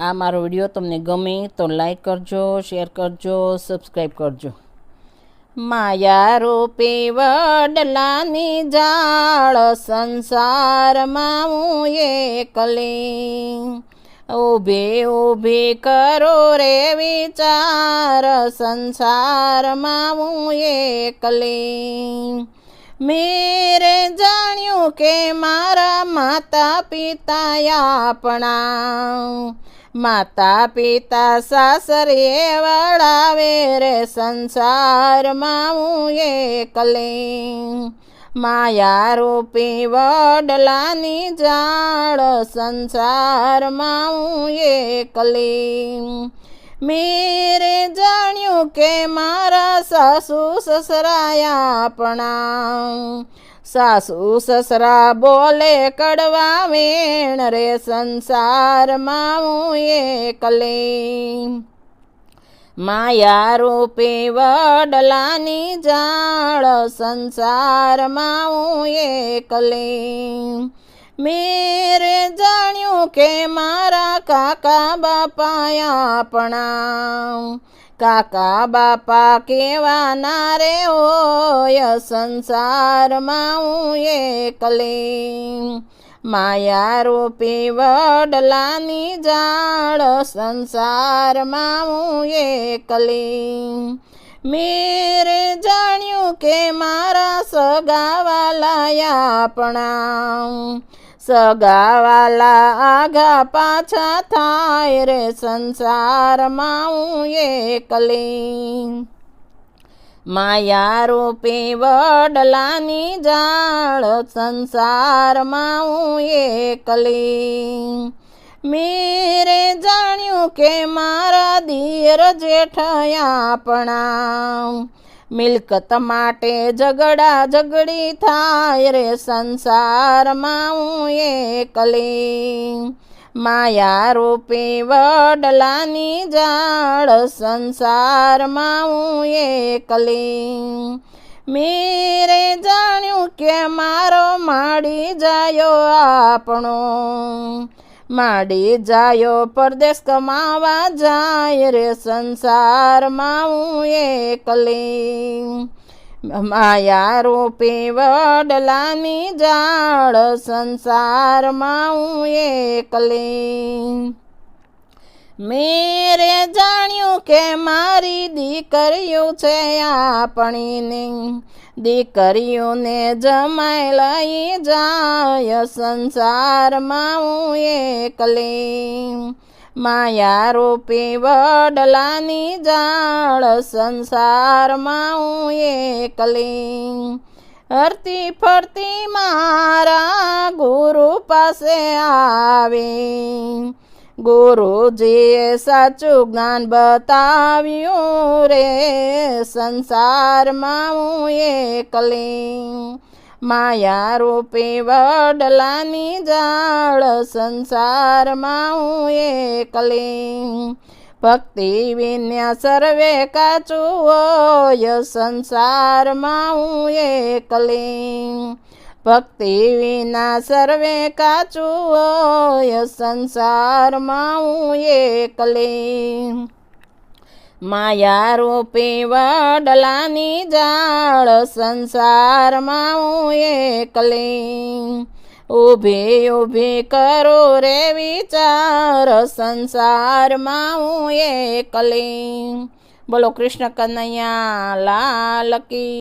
આ મારો વીડિયો તમને ગમે તો લાઈક કરજો શેર કરજો સબસ્ક્રાઈબ કરજો. માયા રૂપે વડલાની જાળ સંસારમાં હું એકલી. ઊભે ઊભે કરો રે વિચાર, સંસારમાં હું એકલી. મેરે જાણ્યું કે મારા માતા પિતા આપણા માતા પિતા સાસરે વળાવે રે સંસારમાં હું એકલી. માયા રૂપી વડલાની જાળ સંસારમાં હું એકલી. મેરે જાણ્યું કે મારા સાસુ સસરાયા આપણા. સાસુ સસરા બોલે, કડવા વેણ રે સંસારમાં હું એકલે. માયા રૂપે વડલાની જાળ, સંસારમાં હું એકલી. મેરે જાણ્યું કે મારા કાકા બાપા આપણા કાકા બાપા કેવાના રે હોય, સંસારમાં હું એકલી. માયા રૂપી વડલાની જાળ, સંસારમાં હું એકલી. મેરે જાણ્યું કે મારા સગાવાલા આપણા સગાવાલા આગા પાછા થાય રે સંસારમાં હું એકલી માયા રૂપે વડલાની જાળ સંસારમાં હું એકલી મેરે જાણ્યું કે મારા દિયર જેઠ આપણા મિલકત માટે ઝઘડા ઝઘડી થાય રે સંસારમાં હું એકલી. માયા રૂપે વડલાની જાળ સંસારમાં હું એકલી. મેરે જાણ્યું કે મારો માડી જાયો આપણો. માડી જાયો, પરદેશ કમાવા જાય રે સંસારમાં હું એકલી. માયા રૂપી વડલાની જાળ સંસારમાં હું એકલી. મેરે જાણ્યું કે મારી દીકરીઓ છે આપણીની. દીકરીઓને જમાઈ લઈ જાય, સંસારમાં હું એકલી. માયા રૂપી વડલાની જાળ, સંસારમાં હું એકલી. હરતી ફરતી મારા ગુરુ પાસે આવે. ગુરુજીએ સાચું જ્ઞાન બતાવ્યું રે, સંસારમાં હું એકલી. માયા રૂપે વડલાની જાળ, સંસારમાં હું એકલી. ભક્તિ વિન્યા સર્વે કાચું હોય, સંસારમાં હું એકલી. ભક્તિ વિના સર્વે કાચું હોય, સંસારમાં હું એકલી. માયા રૂપે વડલાની જાળ, સંસારમાં હું એકલી. ઊભી ઊભી કરો રે વિચાર, સંસારમાં હું એકલી. બોલો કૃષ્ણ કનૈયા લાલ કી.